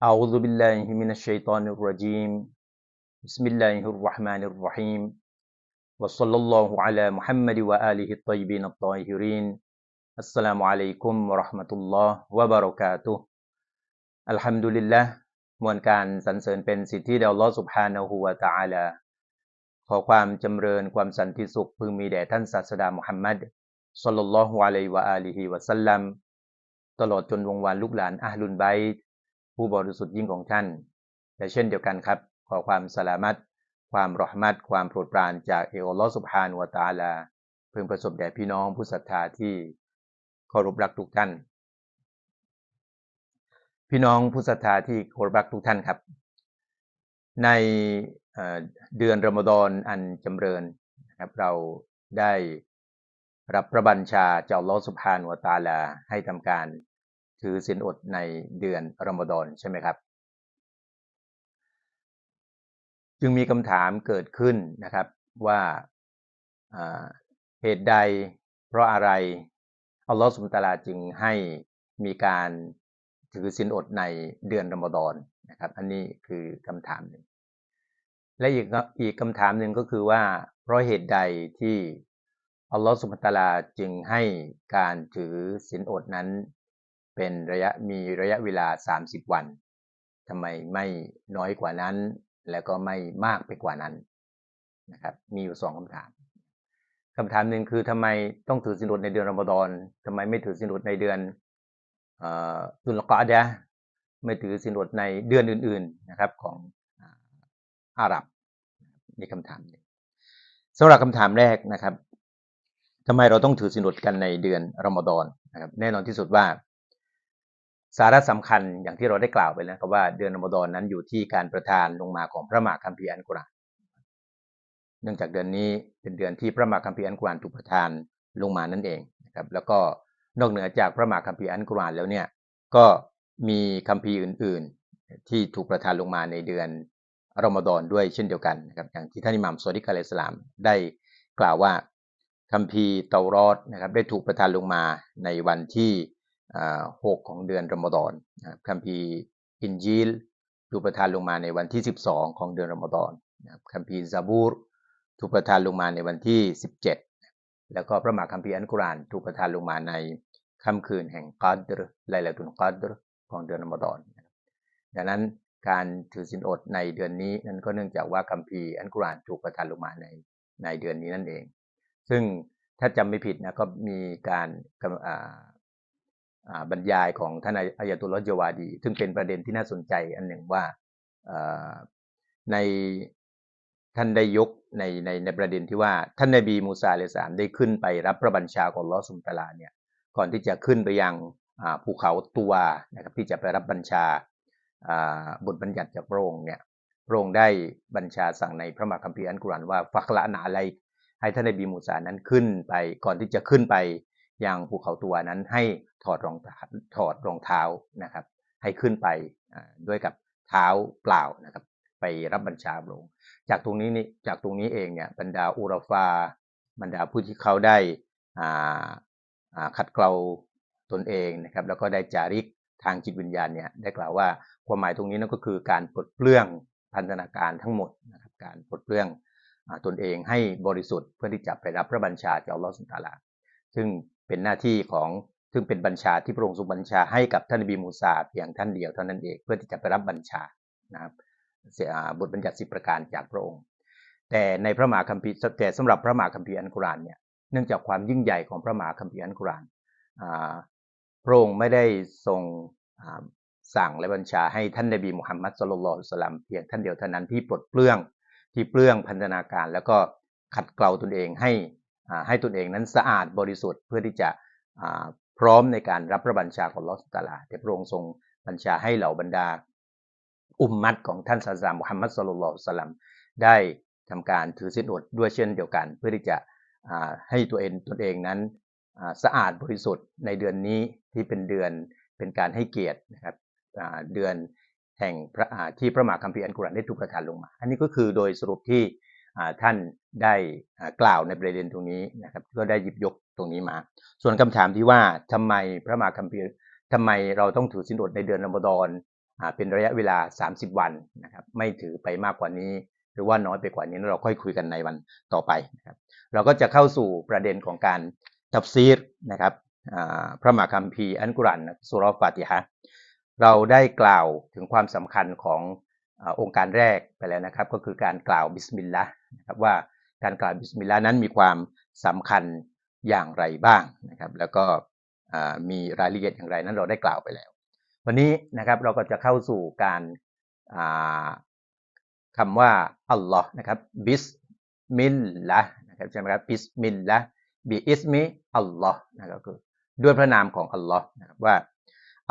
أعوذ بالله من الشيطان الرجيم بسم الله الرحمن الرحيم وصلى الله على محمد وآله الطيبين الطاهرين السلام عليكم ورحمة الله وبركاته الحمد لله มวลการสรรเสริญเป็นสิทธิแด่อัลลอฮฺสุบฮานะฮูวะตะอาลา ขอความจำเริญความสันติสุขพึงมีแด่ท่านศาสดามุฮัมมัดศ็อลลัลลอฮุอะลัยฮิวะอาลิฮิวะซัลลัมตลอดจนวงวานลูกหลานอะห์ลุนไบต์ ผู้บริสุทธิ์ยิ่งของท่านและเช่นเดียวกันครับ ขอความสลามัตความรอห์มัตความโปรดปรานจากเออัลลอสุบฮานวตาลาพึงประสบแด่พี่น้องผู้ศรัทธาที่เคารพรักทุกท่าน พี่น้องผู้ศรัทธาที่เคารพรักทุกท่านครับ ในเเดือนรอมฎอนอันจำเริญนะครับเราได้รับพระบัญชาจากลอสุบฮานวตาลาให้ทำการ ถือศีลอดในเดือนรอมฎอนใช่ไหมครับ จึงมีคำถามเกิดขึ้นนะครับว่าเหตุใดเพราะอะไรอัลลอฮฺสุบตาลาจึงให้มีการถือศีลอดในเดือนรอมฎอนนะครับ อันนี้คือคำถามหนึ่งและอีกอีกคำถามหนึ่งก็คือว่า เพราะเหตุใดที่อัลลอฮฺสุบตาลาจึงให้การถือศีลอดนั้น เป็นระยะมีระยะเวลา 30 วันทำไมไม่น้อยกว่านั้น แล้วก็ไม่มากไปกว่านั้นนะครับมีอยู่สองคำถามคำถามหนึ่งคือทำไมต้องถือศีลอดในเดือนรอมฎอนทำไมไม่ถือศีลอดในเดือนตุลกอดะไม่ถือศีลอดในเดือนอื่น ๆนะครับของอาหรับนี่คำถามนึงสำหรับคำถามแรกนะครับทำไมเราต้องถือศีลอดกันในเดือนรอมฎอนนะครับแน่นอนที่สุดว่า สาระสำคัญอย่างที่เราได้กล่าวไปแล้วครับว่าเดือนอมฎอนนั้นอยู่ที่การประทานลงมาของพระมหาคัมภีร์อัลกุรอานเนื่องจากเดือนนี้เป็นเดือนที่พระมหาคัมภีร์อัลกุรอานถูกประทานลงมานั่นเองนะครับแล้วก็นอกเหนือจากพระมหาคัมภีร์อัลกุรอานแล้วเนี่ยก็มีคัมภีร์อื่น ๆ ที่ถูกประทานลงมาในเดือนรอมฎอนด้วยเช่นเดียวกันนะครับอย่างที่ท่านอิหม่ามซอดิกอะลัยฮิสสลามได้กล่าวว่าคัมภีร์เตารอดนะครับได้ถูกประทานลงมาในวันที่ หกของเดือนรอมฎอนคัมภีร์อินจีลถูกประทานลงมาในวันที่ 12 ของเดือนรอมฎอนคัมภีร์ซาบูรถูกประทานลงมาในวันที่ 17 แล้วก็พระมหาคัมภีร์อัลกุรานถูกประทานลงมาในค่ำคืนแห่งกัดรไลลาตุนกัดรของเดือนรอมฎอนดังนั้นการถือศีลอดในเดือนนี้นั้นก็เนื่องจากว่าคัมภีร์อัลกุรานถูกประทานลงมาในในเดือนนี้นั่นเอง ซึ่งถ้าจำไม่ผิดนะก็มีการ บรรยายของท่านอายตุลลอจวาดี ซึ่งเป็นประเด็นที่น่าสนใจอันหนึ่งว่าในท่านได้ยกในในในประเด็นที่ว่า ท่านนบีมูซาเลสามได้ขึ้นไปรับพระบัญชาของลอสุมตลาเนี่ยก่อนที่จะขึ้นไปยังภูเขาตัวนะครับที่จะไปรับบัญชาบทบัญญัติจากพระองค์เนี่ยพระองค์ได้บัญชาสั่งในพระมหาคัมภีร์อัลกุรอานว่าฟักละนาอะไรให้ท่านนบีมูซานั้นขึ้นไปก่อนที่จะขึ้นไป อยังภูเขาตัวนั้นให้ถอดรองถอดรองเท้านะครับ ให้ขึ้นไปด้วยกับเท้าเปล่านะครับ ไปรับบัญชาลง จากตรงนี้นี่จากตรงนี้เองเนี่ยบรรดาอุรฟา บรรดาผู้ที่เขาได้ขัดเกลาตนเองนะครับ แล้วก็ได้จาริกทางจิตวิญญาณเนี่ยได้กล่าวว่าความหมายตรงนี้นั่นก็คือการปลดเปลื้องพันธนาการทั้งหมดนะครับการปลดเปลื้องตนเองให้บริสุทธิ์เพื่อที่จะไปรับพระบัญชาจากอัลลอฮฺสุลตาลาซึ่ง เป็นหน้าที่ของซึ่งเป็นบัญชาที่พระองค์ทรงบัญชาให้กับท่านนบีมูซาเพียงท่านเดียวเท่านั้นเองเพื่อที่จะไปรับบัญชานะครับบทบัญญัติสิบประการจากพระองค์ แต่ในพระมหาคัมภีร์แต่สำหรับพระมหาคัมภีร์อันกุรานเนี่ยเนื่องจากความยิ่งใหญ่ของพระมหาคัมภีร์อันกุรานพระองค์ไม่ได้ทรงสั่งและบัญชาให้ท่านนบีมุฮัมมัดสุลลัลสลัมเพียงท่านเดียวเท่านั้นที่ปลดเปลื้องที่เปลื้องพันธนาการ แล้วก็ขัดเกลาตนเองให้ ให้ตนเองนั้นสะอาดบริสุทธิ์เพื่อที่จะพร้อมในการรับพระบัญชาของลอสตาลาแต่พระองค์ทรงบัญชาให้เหล่าบรรดา อุมมัดของท่านซาซามุฮัมมัดสุลลัลสลัมได้ทำการถือศีลอดด้วยเช่นเดียวกัน เพื่อที่จะให้ตัวเองตนเองนั้นสะอาดบริสุทธิ์ในเดือนนี้ที่เป็นเดือนเป็นการให้เกียรตินะครับเดือนแห่งพระที่พระมหาคัมภีร์อันกุรอานได้ถูกประทานลงมา อันนี้ก็คือโดยสรุปที่ ท่านได้กล่าวในประเด็นตรงนี้นะครับ ก็ได้หยิบยกตรงนี้มา ส่วนคำถามที่ว่าทำไมพระมหาคัมภีร์ทำไมเราต้องถือสินอดในเดือนรอมฎอนเป็นระยะเวลา 30 วันนะครับ ไม่ถือไปมากกว่านี้ หรือว่าน้อยไปกว่านี้เราค่อยคุยกันในวันต่อไปนะครับ เราก็จะเข้าสู่ประเด็นของการตัฟซีรนะครับพระมหาคัมภีร์อันกุรอานสุรฟาติฮะเราได้กล่าวถึงความสำคัญของ องค์การแรกไปแล้วนะครับ ก็คือการกล่าวบิสมิลลาห์นะครับว่าการกล่าวบิสมิลลาห์นั้นมีความสำคัญอย่างไรบ้างนะครับ แล้วก็มีรายละเอียดอย่างไรนั้นเราได้กล่าวไปแล้ว วันนี้นะครับเราก็จะเข้าสู่การาคำว่าอัลลอฮ์นะครับบิสมิลลาห์นะครับใช่ไหมครับบิสมิลลาห์บิอิสมิอัลลอฮ์นะครับคือด้วยพระนามของอัลลอฮ์นะครับว่า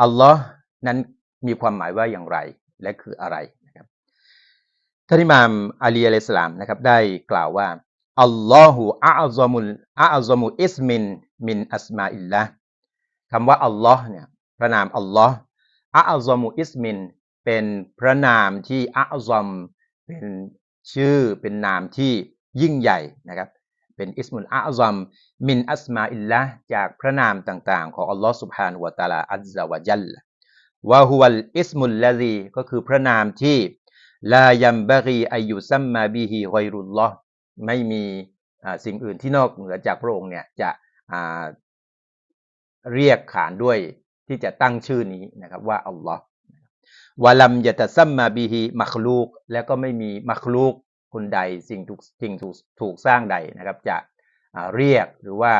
อัลลอฮ์นั้นมีความหมายว่าอย่างไรและคืออะไร ท่านอิหม่ามอาลีอะลัยสลามนะครับได้กล่าวว่าอัลลอฮุอัลซอมุลอัลซอมุอิสมินมินอัสมาอิลละคำว่าอัลลอฮ์เนี่ยพระนามอัลลอฮ์อัลซอมุอิสมินเป็นพระนามที่อัลซอมเป็นชื่อเป็นนามที่ยิ่งใหญ่นะครับเป็นอิสมุลอาซัมมินอัสมาอิลละจากพระนามต่างๆ ของอัลลอฮ์สุบฮานุวะตาลาอัลซาวะจัลวะฮุวัลอิสมุลลาซีก็คือพระนามที่ ลายัมบะรีอายุซัมมาบิฮิไกรุลลอไม่มีสิ่งอื่นที่นอกเหนือจากพระองค์เนี่ยจะเรียกขานด้วยที่จะตั้งชื่อนี้นะครับว่าอัลลอฮ์วะลัมยะตะซัมมาบิฮิมัคลูก แล้วก็ไม่มีมัคลูกคนใดสิ่งถูกสิ่งถูกถูกสร้างใดนะครับ จะเรียกหรือว่า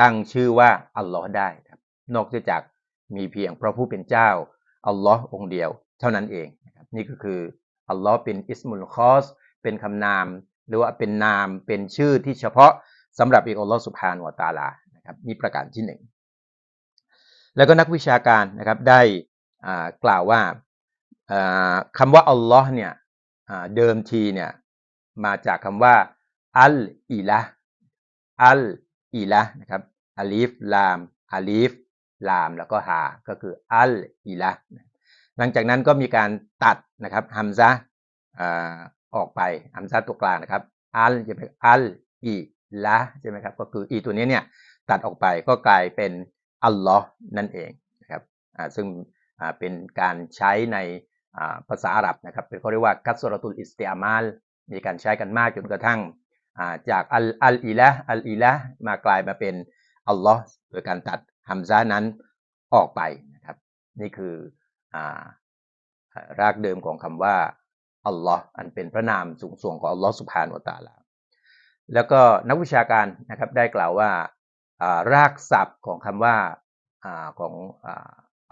ตั้งชื่อว่าอัลลอฮ์ได้ครับนอกจากมีเพียงพระผู้เป็นเจ้าอัลลอฮ์องเดียว เท่านั้นเองนี่ก็คือ อัลลอฮ์เป็นอิสมุลคอส เป็นคำนาม หรือว่าเป็นนามเป็นชื่อที่เฉพาะสำหรับเอกอัลลอฮ์สุบฮานวตาลานะครับนี่ประการที่หนึ่งแล้วก็นักวิชาการนะครับได้กล่าวว่าคำว่าอัลลอฮ์เนี่ยเดิมทีเนี่ยมาจากคำว่าอัลอิละอัลอิละนะครับอาลีฟลามอาลีฟลามแล้วก็ฮาก็คืออัลอิละ หลังจากนั้นก็มีการตัดนะครับฮัมซะอ่าออกไปฮัมซะตัวกลางนะครับอัลจะเป็นอัลอิละใช่ไหมครับก็คืออีตัวนี้เนี่ยตัดออกไปก็กลายเป็นอัลลอฮ์นั่นเองนะครับซึ่งเป็นการใช้ในภาษาอาหรับนะครับเป็นเขาเรียกว่ากัสรตุลอิสติอามาลมีการใช้กันมากจนกระทั่งจากอัลอัลอิละอัลอิละมากลายมาเป็นอัลลอฮ์โดยการตัดฮัมซานั้นออกไปนะครับนี่คือ รากเดิมของคำว่าอัลลอฮ์อันเป็นพระนามสูงส่งของอัลลอฮ์สุบฮานุวะตาลาแล้วก็นักวิชาการนะครับได้กล่าวว่าารากศัพท์ของคำว่าอาของ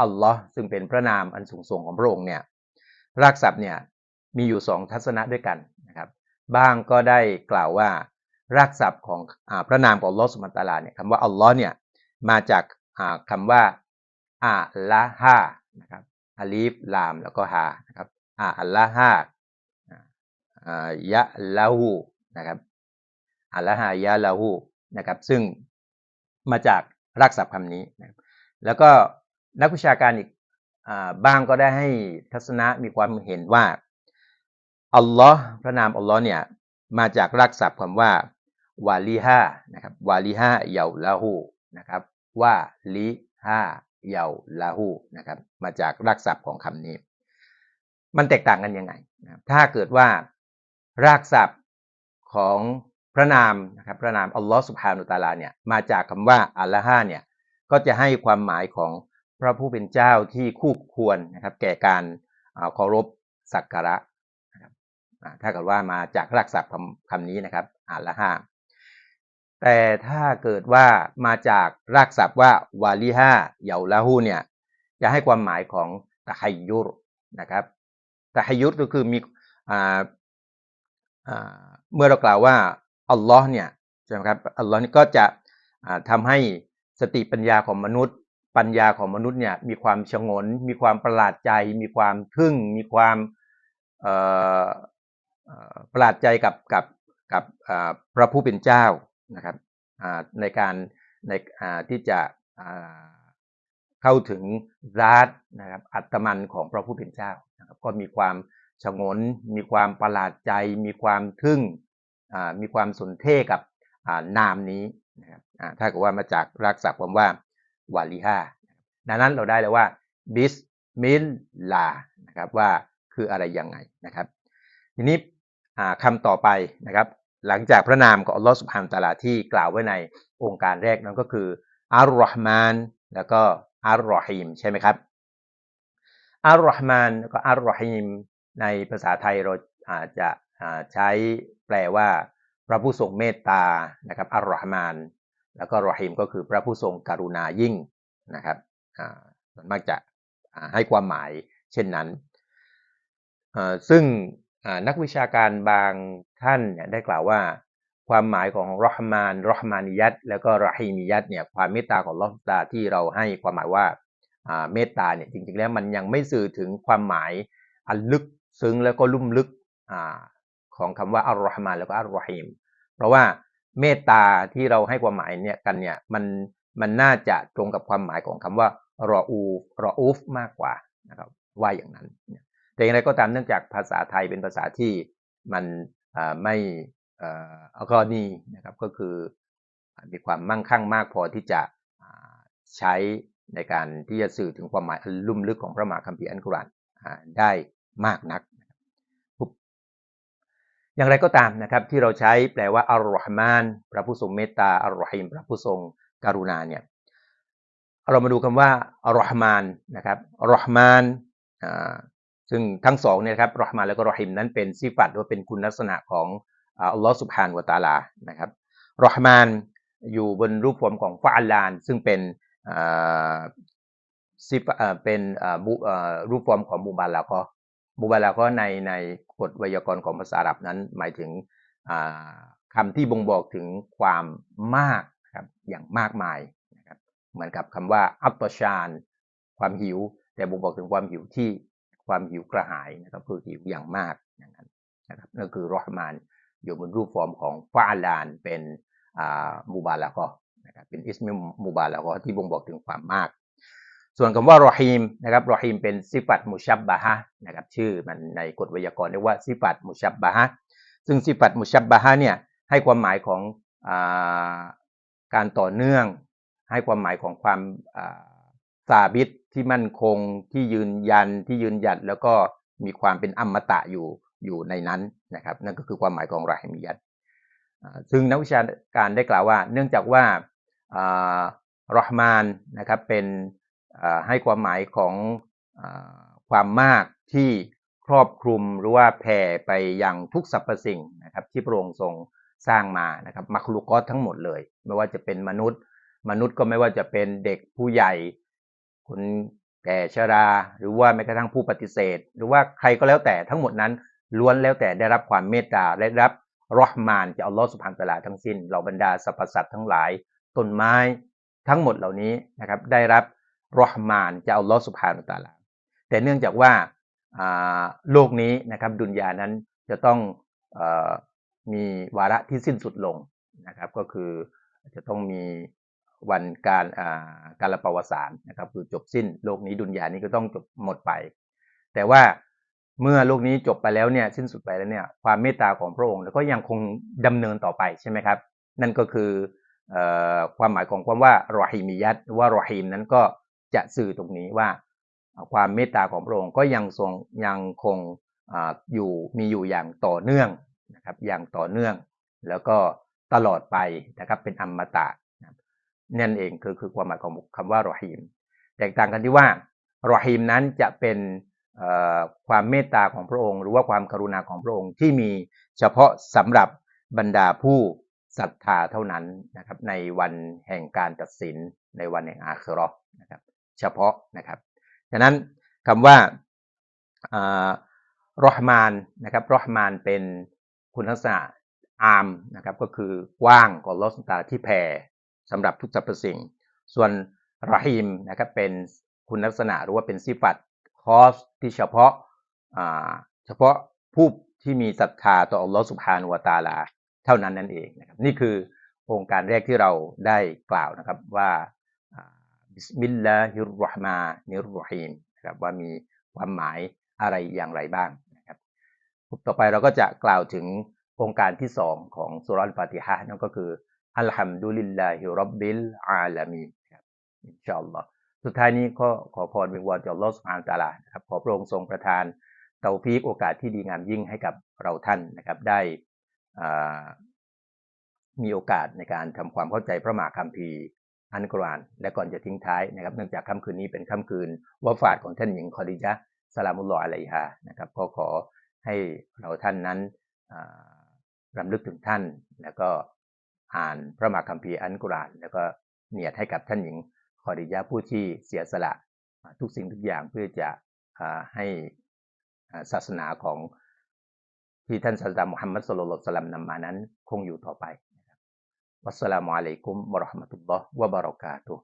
อัลลอฮ์ซึ่งเป็นพระนามอันสูงส่งของพระองค์เนี่ยรากศัพท์เนี่ยมีอยู่สองทัศนะด้วยกันนะครับบ้างก็ได้กล่าวว่ารากศัพท์ของอพระนามของอัลลอฮ์สุบฮานะฮูวะตาลาเนี่ยคำว่าอัลลอฮ์เนี่ยมาจากาคำว่าอาละฮานะครับ อาลีฟลาม แล้วก็ฮานะครับอาอัลละฮาอ่ายะลาหูนะครับอัลละฮายะลาหูนะครับ ซึ่งมาจากรากศัพท์คำนี้นะแล้วก็นักวิชาการอีกบ้างก็ได้ให้ทัศนะมีความเห็นว่าอัลลอฮ์พระนามอัลลอฮ์เนี่ยมาจากรากศัพท์คำว่าวาลีฮานะครับวาลีฮาเยาลาหูนะครับว่าลิฮา เยาลาหูนะครับ มาจากรากศัพท์ของคำนี้ มันแตกต่างกันยังไงนะถ้าเกิดว่ารากศัพท์ของพระนามนะครับพระนามอัลลอฮ์สุบฮานุตาลาเนี่ยมาจากคำว่าอัลลอฮ์เนี่ยก็จะให้ความหมายของพระผู้เป็นเจ้าที่คู่ควรนะครับแก่การเคารพสักการะนะครับถ้าเกิดว่ามาจากรากศัพท์คำนี้นะครับอัลลอฮ์ แต่ถ้าเกิดว่ามาจากรากศัพท์ว่าวาลีฮาเยาลาหูเนี่ยจะให้ความหมายของตะไฮยุรนะครับตะไฮยุรก็คือมีเมื่อเรากล่าวว่าอัลลอฮ์เนี่ยใช่ไหมครับอัลลอฮ์นี่ก็จะทำให้สติปัญญาของมนุษย์ ปัญญาของมนุษย์เนี่ยมีความชงน มีความประหลาดใจ มีความทึ่ง มีความประหลาดใจกับกับกับพระผู้เป็นเจ้า นะครับในการในที่จะเข้าถึงรัตนะครับอัตมันของพระผู้เป็นเจ้านะครับก็มีความชงน มีความประหลาดใจ มีความทึ่งมีความสนเท่กับนามนี้นะครับถ้าเกิดว่ามาจากรากศัพท์คำว่าวาลีฮาดังนั้นเราได้เลยว่าบิสมิลลานะครับว่าคืออะไรยังไงนะครับ ทีนี้คำต่อไปนะครับ หลังจากพระนามของอัลลอฮฺสุบฮานตะลาที่กล่าวไว้ในองค์การแรกนั้นก็คืออัลรอฮ์มานแล้วก็อัลรอฮีมใช่ไหมครับอัลรอฮ์มานแล้วก็อัลรอฮีมในภาษาไทยเราอาจจะใช้แปลว่า พระผู้ทรงเมตตานะครับอัลรอฮ์มานแล้วก็รอฮีมก็คือพระผู้ทรงกรุณายิ่งนะครับส่วนมากจะให้ความหมายเช่นนั้น ซึ่งนักวิชาการบาง ท่านเนี่ยได้กล่าวว่า ความหมายของรอฮ์มานรอฮ์มานิยัตแล้วก็รอฮีมิยัตเนี่ยความเมตตาของลอฮ์ตาที่เราให้ความหมายว่าเมตตาเนี่ยจริงๆแล้วมันยังไม่สื่อถึงความหมายอันลึกซึ้งแล้วก็ลุ่มลึกอของคำว่าอัลลอฮ์มานแล้วก็อัลลอฮิมเพราะว่าเมตตาที่เราให้ความหมายเนี่ยกันเนี่ยมันมันน่าจะตรงกับความหมายของคำว่ารออูรออูฟมากกว่านะครับว่าอย่างนั้น แต่อย่างไรก็ตามเนื่องจากภาษาไทยเป็นภาษาที่มัน ไม่อัลกอนีนะครับก็คือมีความมั่งคั่งมากพอที่จะใช้ในการที่จะสื่อถึงความหมายลุ่มลึกของพระมหาคัมภีร์อันกุรอานได้มากนัก อย่างไรก็ตามนะครับที่เราใช้แปลว่าอัลลอฮ์มาน พระผู้ทรงเมตตาอัลลอฮิมพระผู้ทรงกรุณาเนี่ยเรามาดูคำว่าอัลลอฮ์มานนะครับอัลลอฮ์มาน ซึ่งทั้งสองเนี่ยครับรอฮ์มานแล้วก็รอฮิมนั้นเป็นสิฟัตหรือเป็นคุณลักษณะของอัลลอฮ์สุบฮานวะตาลานะครับรอฮ์มานอยู่บนรูปฟอร์มของฟาอัลาน ซึ่งเป็นซิฟเป็นรูปฟอร์มของมูบาลาก็มูบาลาก็ในในกฎไวยากรณ์ของภาษาอาหรับนั้น หมายถึงคำที่บ่งบอกถึงความมากครับอย่างมากมายนะครับเหมือนกับคำว่าอัตตชาน ความหิว แต่บ่งบอกถึงความหิวที่ ความหิวกระหายนะครับคือหิวอย่างมากอย่างนั้นนะครับนั่นคือรอฮ์มานอยู่บนรูปฟอร์มของฟาลานเป็นมูบาลาก็นะครับเป็นอิสมิมูบาลาก็ที่บ่งบอกถึงความมาก ส่วนคำว่ารอฮีมนะครับรอฮีมเป็นซิฟัตมุชับบะฮะนะครับชื่อมันในกฎไวยากรณ์เรียกว่าซิฟัตมุชับบะฮะซึ่งซิฟัตมุชับบะฮะเนี่ยให้ความหมายของอการต่อเนื่อง ให้ความหมายของความซาบิต ที่มั่นคงที่ยืนยันที่ยืนหยัดแล้วก็มีความเป็นอมตะอยู่อยู่ในนั้นนะครับ นั่นก็คือความหมายของรายมิยัตซึ่งนักวิชาการได้กล่าวว่า เนื่องจากว่ารอฮ์มานนะครับเป็นให้ความหมายของอความมากที่ครอบคลุมหรือว่าแผ่ไปยังทุกสรรพสิ่งนะครับที่พระองค์ทรงสร้างมานะครับมัคลุกอตทั้งหมดเลย ไม่ว่าจะเป็นมนุษย์ มนุษย์ก็ไม่ว่าจะเป็นเด็กผู้ใหญ่ คนแก่ชรา หรือว่าแม้กระทั่งผู้ปฏิเสธ หรือว่าใครก็แล้วแต่ทั้งหมดนั้นล้วนแล้วแต่ได้รับความเมตตาและรับรอฮ์มานจากอัลลอฮ์สุบฮานตะลาทั้งสิ้นเหล่าบรรดาสรรพสัตว์ทั้งหลายต้นไม้ทั้งหมดเหล่านี้นะครับได้รับรอฮ์มานจากอัลลอฮ์สุบฮานตะลาแต่เนื่องจากว่าโลกนี้นะครับดุนยานั้นจะต้องอมีวาระที่สิ้นสุดลงนะครับก็คือจะต้องมี วันการการละประวัติศาสตร์นะครับคือจบสิ้นโลกนี้ดุนยานี้ก็ต้องจบหมดไป แต่ว่าเมื่อโลกนี้จบไปแล้วเนี่ยสิ้นสุดไปแล้วเนี่ยความเมตตาของพระองค์ก็ยังคงดำเนินต่อไปใช่ไหมครับ นั่นก็คือความหมายของความว่ารอฮิมิยัตว่ารอฮิมนั้นก็จะสื่อตรงนี้ว่าความเมตตาของพระองค์ก็ยังทรงยังคงอยู่มีอยู่อย่างต่อเนื่องนะครับอย่างต่อเนื่อง แล้วก็ตลอดไปนะครับเป็นอมตะ นั่นเองคือคือความหมายของคำว่ารอฮีม แตกต่างกันที่ว่ารอฮีมนั้นจะเป็นความเมตตาของพระองค์ หรือว่าความกรุณาของพระองค์ที่มีเฉพาะสำหรับบรรดาผู้ศรัทธาเท่านั้นนะครับในวันแห่งการตัดสินในวันแห่งอาครอนะครับเฉพาะนะครับฉะนั้นคำว่ารอฮ์มานนะครับรอฮ์มานเป็นคุณลักษณะอามนะครับก็คือกว้างของลอสตาที่แผ่ สำหรับทุกสรรพสิ่ง ส่วนรหิมนะครับเป็นคุณลักษณะหรือว่าเป็นสิฟัตคอสที่เฉพาะเฉพาะผู้ที่มีศรัทธาต่ออัลลอฮฺสุบฮานุวาตาลา เท่านั้นนั่นเองนะครับนี่คือองค์การแรกที่เราได้กล่าวนะครับว่าบิสมิลลาฮิรราะห์มานิรรฮีมนะครับว่ามีความหมายอะไรอย่างไรบ้างนะครับต่อไปเราก็จะกล่าวถึงองค์การที่สองของสุรัลฟาติฮะนั่นก็คือ อัลฮัมดุลิลลาฮิรับบิลอาลามีครับอินชาอัลลอฮ์สุดท้ายนี้ก็ขอพรวิงวอนจากอัลลอฮฺสุบฮานตะอาลานะครับขอพระองค์ทรงประทานเตาฟีกโอกาสที่ดีงามยิ่งให้กับเราท่านนะครับได้มีโอกาสในการทำความเข้าใจพระมหาคัมภีร์อันกรานและก่อนจะทิ้งท้ายนะครับเนื่องจากค่ำคืนนี้เป็นค่ำคืนวะฟาดของท่านหญิงคอดิยะสลามุลลอฮ์อะลัยฮานะครับก็ขอให้เราท่านนั้นรำลึกถึงท่านแล้วก็ อ่านพระมหาคัมภีร์อันกุราน แล้วก็เนียดให้กับท่านหญิงคอดิยาผู้ที่เสียสละทุกสิ่งทุกอย่างเพื่อจะอให้ศาสนาของที่ท่านศาสดามุฮัมมัดสุลลัลลอฮุอะลัยฮิวะซัลลัมนำมานั้นคงอยู่ต่อไปนะครับวัสสลามุอะลัยกุมบะราะห์มะตุลลอฮ์วะบะเราะกาตุฮ์